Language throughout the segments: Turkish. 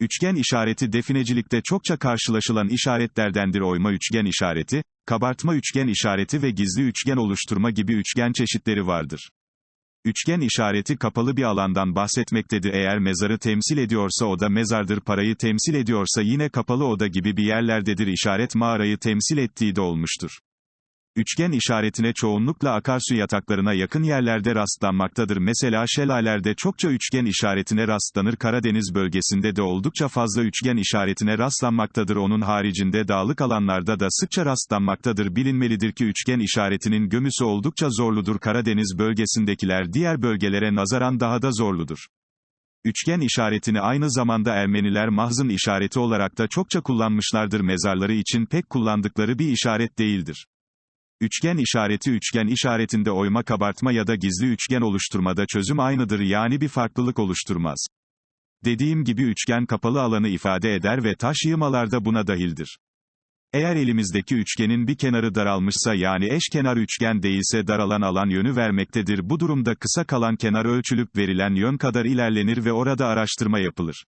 Üçgen işareti definecilikte çokça karşılaşılan işaretlerdendir oyma üçgen işareti, kabartma üçgen işareti ve gizli üçgen oluşturma gibi üçgen çeşitleri vardır. Üçgen işareti kapalı bir alandan bahsetmektedir eğer mezarı temsil ediyorsa oda mezardır parayı temsil ediyorsa yine kapalı oda gibi bir yerlerdedir işaret mağarayı temsil ettiği de olmuştur. Üçgen işaretine çoğunlukla akarsu yataklarına yakın yerlerde rastlanmaktadır. Mesela şelalerde çokça üçgen işaretine rastlanır. Karadeniz bölgesinde de oldukça fazla üçgen işaretine rastlanmaktadır. Onun haricinde dağlık alanlarda da sıkça rastlanmaktadır. Bilinmelidir ki üçgen işaretinin gömüsü oldukça zorludur. Karadeniz bölgesindekiler diğer bölgelere nazaran daha da zorludur. Üçgen işaretini aynı zamanda Ermeniler mahzın işareti olarak da çokça kullanmışlardır. Mezarları için pek kullandıkları bir işaret değildir. Üçgen işareti üçgen işaretinde oyma kabartma ya da gizli üçgen oluşturmada çözüm aynıdır yani bir farklılık oluşturmaz. Dediğim gibi üçgen kapalı alanı ifade eder ve taş yığmalarda buna dahildir. Eğer elimizdeki üçgenin bir kenarı daralmışsa yani eşkenar üçgen değilse daralan alan yönü vermektedir. Bu durumda kısa kalan kenar ölçülüp verilen yön kadar ilerlenir ve orada araştırma yapılır.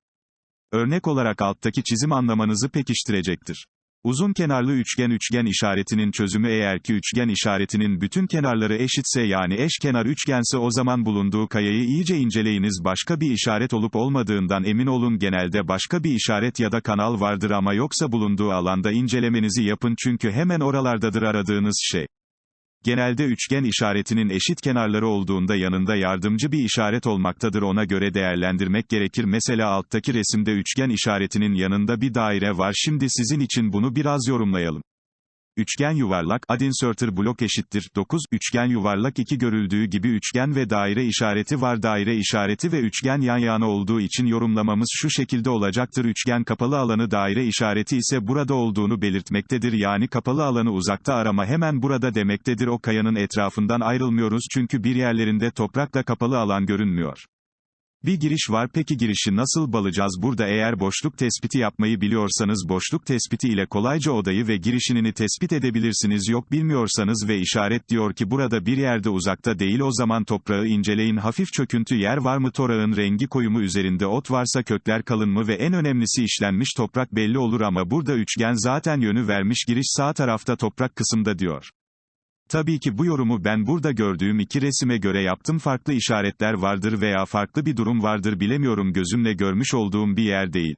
Örnek olarak alttaki çizim anlamanızı pekiştirecektir. Uzun kenarlı üçgen üçgen işaretinin çözümü eğer ki üçgen işaretinin bütün kenarları eşitse yani eşkenar üçgense o zaman bulunduğu kayayı iyice inceleyiniz. Başka bir işaret olup olmadığından emin olun. Genelde başka bir işaret ya da kanal vardır ama yoksa bulunduğu alanda incelemenizi yapın. Çünkü hemen oralardadır aradığınız şey. Genelde üçgen işaretinin eşit kenarları olduğunda yanında yardımcı bir işaret olmaktadır ona göre değerlendirmek gerekir. Mesela alttaki resimde üçgen işaretinin yanında bir daire var şimdi sizin için bunu biraz yorumlayalım. Üçgen yuvarlak, ad inserter blok eşittir, 9, üçgen yuvarlak 2 görüldüğü gibi üçgen ve daire işareti var. Daire işareti ve üçgen yan yana olduğu için yorumlamamız şu şekilde olacaktır. Üçgen kapalı alanı daire işareti ise burada olduğunu belirtmektedir. Yani kapalı alanı uzakta arama hemen burada demektedir. O kayanın etrafından ayrılmıyoruz çünkü bir yerlerinde toprakla kapalı alan görünmüyor. Bir giriş var peki girişi nasıl balacağız? Burada eğer boşluk tespiti yapmayı biliyorsanız boşluk tespiti ile kolayca odayı ve girişinini tespit edebilirsiniz. Yok bilmiyorsanız ve işaret diyor ki burada bir yerde uzakta değil o zaman toprağı inceleyin. Hafif çöküntü yer var mı? Torağın rengi koyu mu üzerinde ot varsa kökler kalın mı? Ve en önemlisi işlenmiş toprak belli olur ama burada üçgen zaten yönü vermiş. Giriş sağ tarafta toprak kısımda diyor. Tabii ki bu yorumu ben burada gördüğüm iki resime göre yaptım farklı işaretler vardır veya farklı bir durum vardır bilemiyorum gözümle görmüş olduğum bir yer değil.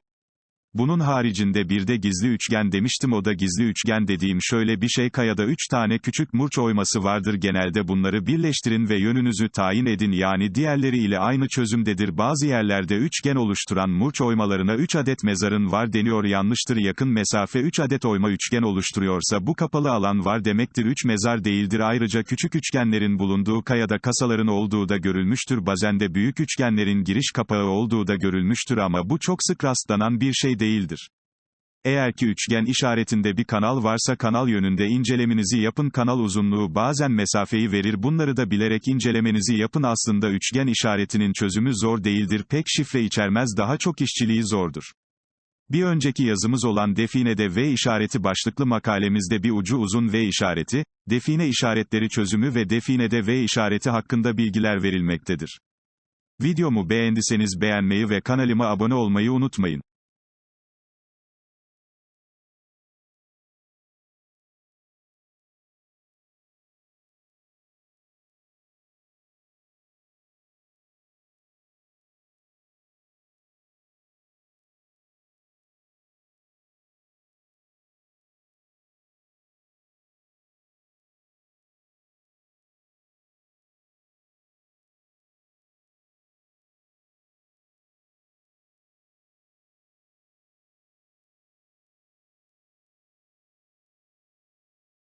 Bunun haricinde bir de gizli üçgen demiştim o da gizli üçgen dediğim şöyle bir şey kayada 3 tane küçük murç oyması vardır genelde bunları birleştirin ve yönünüzü tayin edin yani diğerleri ile aynı çözümdedir. Bazı yerlerde üçgen oluşturan murç oymalarına 3 adet mezarın var deniyor yanlıştır yakın mesafe 3 adet oyma üçgen oluşturuyorsa bu kapalı alan var demektir 3 mezar değildir. Ayrıca küçük üçgenlerin bulunduğu kayada kasaların olduğu da görülmüştür bazen de büyük üçgenlerin giriş kapağı olduğu da görülmüştür ama bu çok sık rastlanan bir şey değildir. Eğer ki üçgen işaretinde bir kanal varsa kanal yönünde incelemenizi yapın kanal uzunluğu bazen mesafeyi verir bunları da bilerek incelemenizi yapın aslında üçgen işaretinin çözümü zor değildir pek şifre içermez daha çok işçiliği zordur. Bir önceki yazımız olan definede V işareti başlıklı makalemizde bir ucu uzun V işareti, define işaretleri çözümü ve definede V işareti hakkında bilgiler verilmektedir. Videomu beğendiyseniz beğenmeyi ve kanalıma abone olmayı unutmayın.